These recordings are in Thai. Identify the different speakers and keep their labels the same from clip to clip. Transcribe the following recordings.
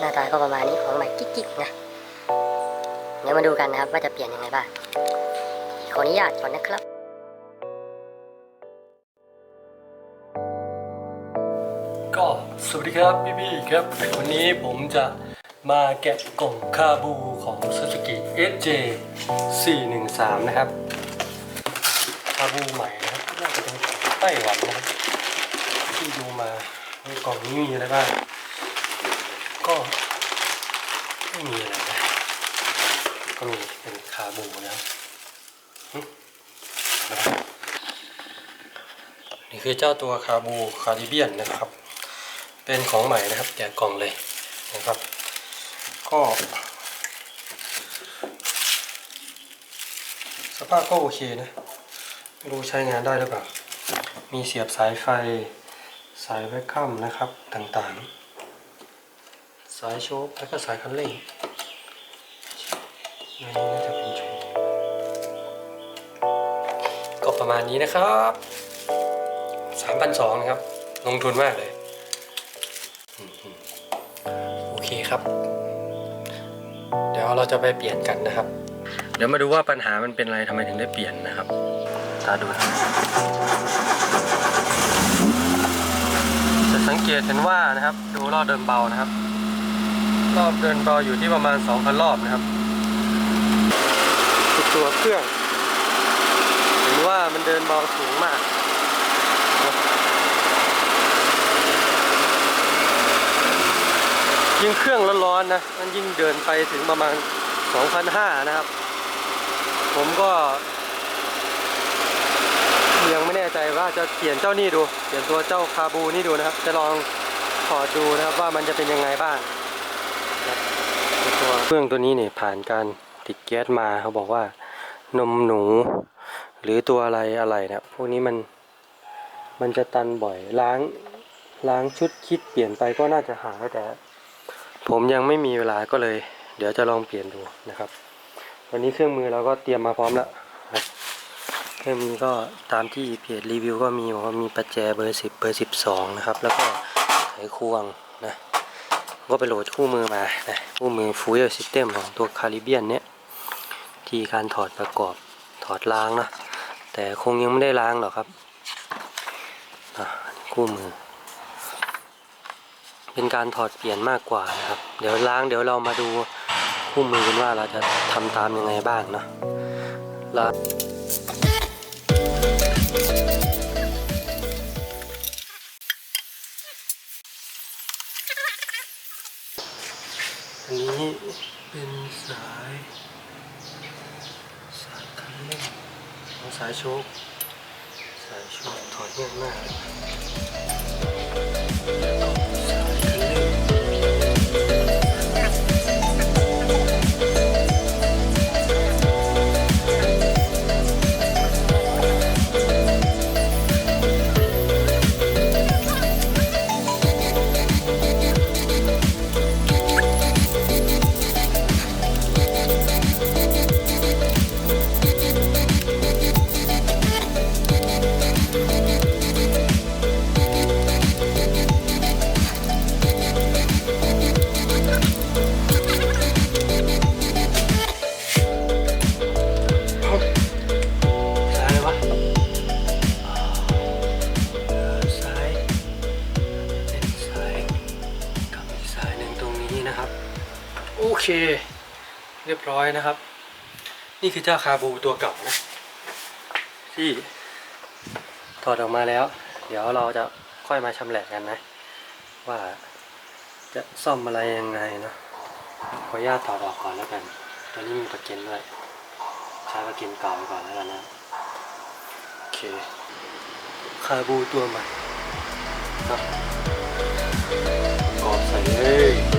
Speaker 1: หน้าตาก็ประมาณนี้ของใหม่กิ๊กๆนะเดี๋ยวมาดูกันนะครับว่าจะเปลี่ยนยังไงบ้างขออนุญาตก่อนนะครับ
Speaker 2: ก็สวัสดีครับพี่พี่ๆครับ วันนี้ผมจะมาแกะกล่องคาบูของ Suzuki SJ 413 นะครับ คาบูใหม่นะครับน่าจะเป็นไต้หวันนะครับที่ดูมาในกล่องนี้มีอะไรบ้าง ก็ไม่มีอะไรนะก็มีเป็นคาบูนะครับนี่คือเจ้าตัวคาบูคาริเบียนนะครับ เป็นของใหม่นะครับ แกะกล่องเลยนะครับ ก็สภาพก็โอเคนะไม่รู้ใช้งานได้หรือเปล่า มีเสียบสายไฟสายแวคคัมนะครับต่างๆ สายโชคแล้วก็สายคันเร่งอันนี้น่าจะเป็นโชคก็ประมาณนี้นะครับ3,200นะครับ ลงทุนมากเลยโอเคครับ เดี๋ยวเราจะไปเปลี่ยนกันนะครับ เดี๋ยวมาดูว่าปัญหามันเป็นอะไรทำไมถึงได้เปลี่ยนนะครับ ตาดูจะสังเกตเห็นว่านะครับ ดูรอบเดินเบานะครับ รอบเดินเบาอยู่ที่ประมาณ 2,000 รอบนะครับตัวเครื่องเห็นว่ามันเดินเบาสูงมากยิ่งเครื่องร้อนๆนะมันยิ่งเดินไปถึงประมาณ 2,500 นะครับ ผมก็ยังไม่แน่ใจว่าจะเปลี่ยนเจ้านี่ดู เปลี่ยนตัวเจ้าคาบูนี่ดูนะครับ จะลองถอดดูนะครับว่ามันจะเป็นยังไงบ้าง นะครับตัวเครื่องตัวนี้เนี่ยผ่านการติดแก๊สมาเขาบอกว่านมหนู หรือตัวอะไรอะไรเนะพวกนี้มันมันจะตันบ่อยล้างล้างชุดคิดเปลี่ยนไปก็น่าจะหายแต่ผมยังไม่มีเวลาก็เลย เดี๋ยวจะลองเปลี่ยนดูนะครับ วันนี้เครื่องมือเราก็เตรียมมาพร้อมแล้วเครื่องมือก็ตามที่เพจรีวิวก็มีว่ามีประแจเบอร์สิบเบอร์สิบสองนะครับ แล้วก็ไขควง ก็ไปโหลดคู่มือมานะคู่มือฟูเอลซิสเต็มของตัวคาริเบียนเนี้ยที่การถอดประกอบถอดล้างนะแต่คงยังไม่ได้ล้างหรอกครับคู่มือ เป็นการถอดเปลี่ยนมากกว่านะครับ เดี๋ยวล้างเดี๋ยวเรามาดูคู่มือกันว่าเราจะทำตามยังไงบ้างเนาะล้า เป็นสาย สายคันเร่งของสายโชคสายโชคถอดง่ายกหน้า เคเรียบร้อยนะครับ นี่คือเจ้าคาบูตัวเก่านะ ที่ถอดออกมาแล้ว เดี๋ยวเราจะค่อยมาชำแหละกันนะ ว่าจะซ่อมอะไรยังไงเนาะขออนุญาตถอดออกก่อนแล้วกัน ตัวนี้มีประเก็นด้วย ใช้ประเก็นเก่าไปก่อนแล้วกันนะโอเค คาบูตัวใหม่ครับกอดใส่เลย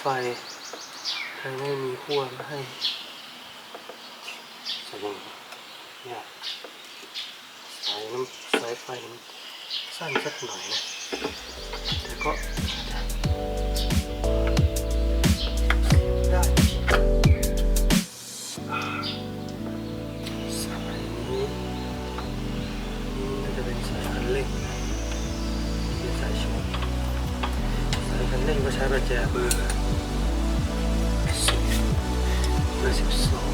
Speaker 2: ไฟทางไม่มีขั้วมาให้สายเนี่ยสายน้ำสายไฟมันสั้นสักหน่อยนะแต่ก็ ก็ใช้ประแจเบอร์สิบเบอร์สิบสอง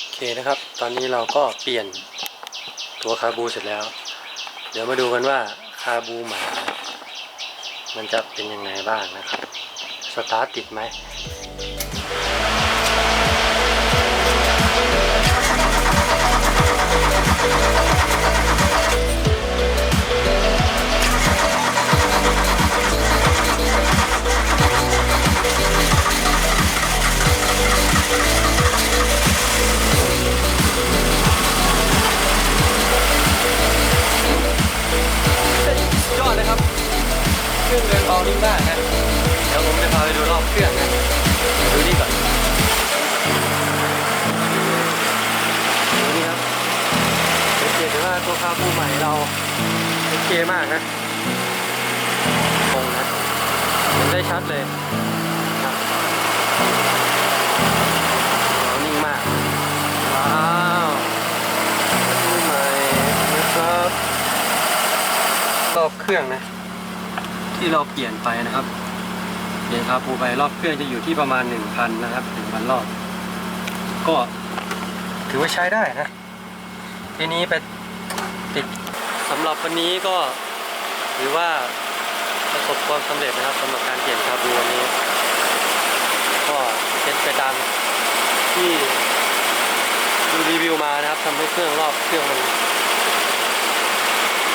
Speaker 2: โอเคนะครับ ตอนนี้เราก็เปลี่ยน ตัวคาบูเสร็จแล้ว เดี๋ยวมาดูกันว่าคาบูหมา มันจะเป็นยังไงบ้างนะครับ สตาร์ทติดไหม มากนะคงนะเห็นได้ชัดเลยครับเอานิ่งมาก ว้าวคาบูใหม่นะครับรอบเครื่องนะ ที่เราเปลี่ยนไปนะครับเปลี่ยนคาบูไปรอบเครื่องจะอยู่ที่ประมาณ 1,000 นะครับ1,000รอบ ก็ถือว่าใช้ได้นะ ทีนี้ไปติด สำหรับวันนี้ก็ถือว่าประสบความสำเร็จนะครับสำหรับการเปลี่ยนคาบูวันนี้ ก็เป็นไปตามที่ดูรีวิวมานะครับทำให้เครื่องรอบเครื่องมัน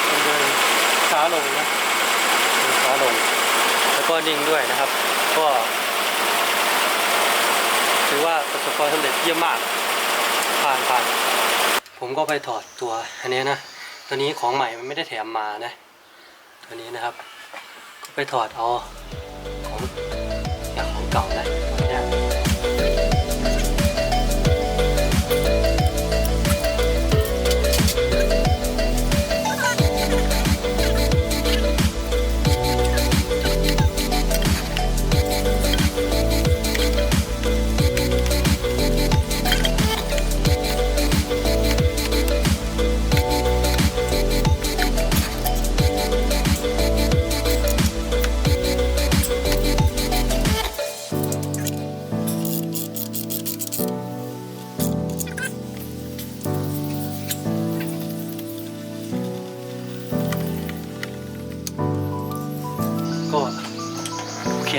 Speaker 2: มันเดินช้าลงนะช้าลง แล้วก็นิ่งด้วยนะครับ ก็ถือว่าประสบความสำเร็จเยี่ยมมากผ่านผ่านผมก็ไปถอดตัวอันนี้นะ ตัวนี้ของใหม่มันไม่ได้แถมมานะ ตัวนี้นะครับ ก็ไปถอดเอาของอย่างของเก่านะ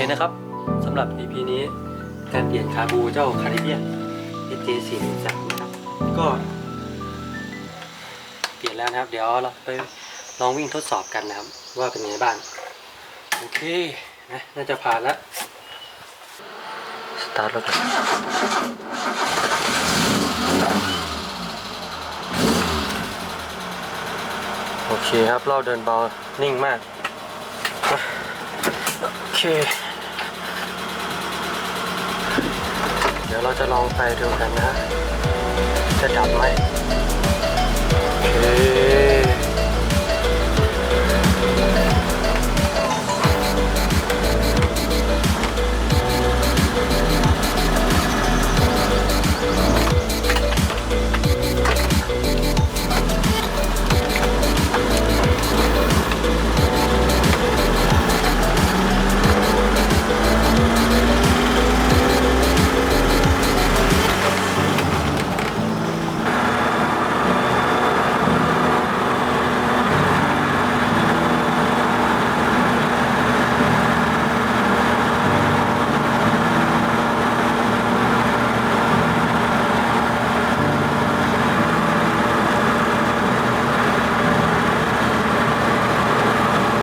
Speaker 2: นะครับสำหรับ EP นี้การเปลี่ยนคาบูเจ้าคาริเบียน SJ413 นะครับก็ เปลี่ยนแล้วนะครับ เดี๋ยวเราไปลองวิ่งทดสอบกันนะครับ ว่าเป็นไงบ้างโอเคนะน่าจะผ่านแล้วสตาร์ทรถโอเคครับ เราเดินเบานิ่งมาก โอเค เดี๋ยวเราจะลองไปดูกันนะ จะดับไหมโอเค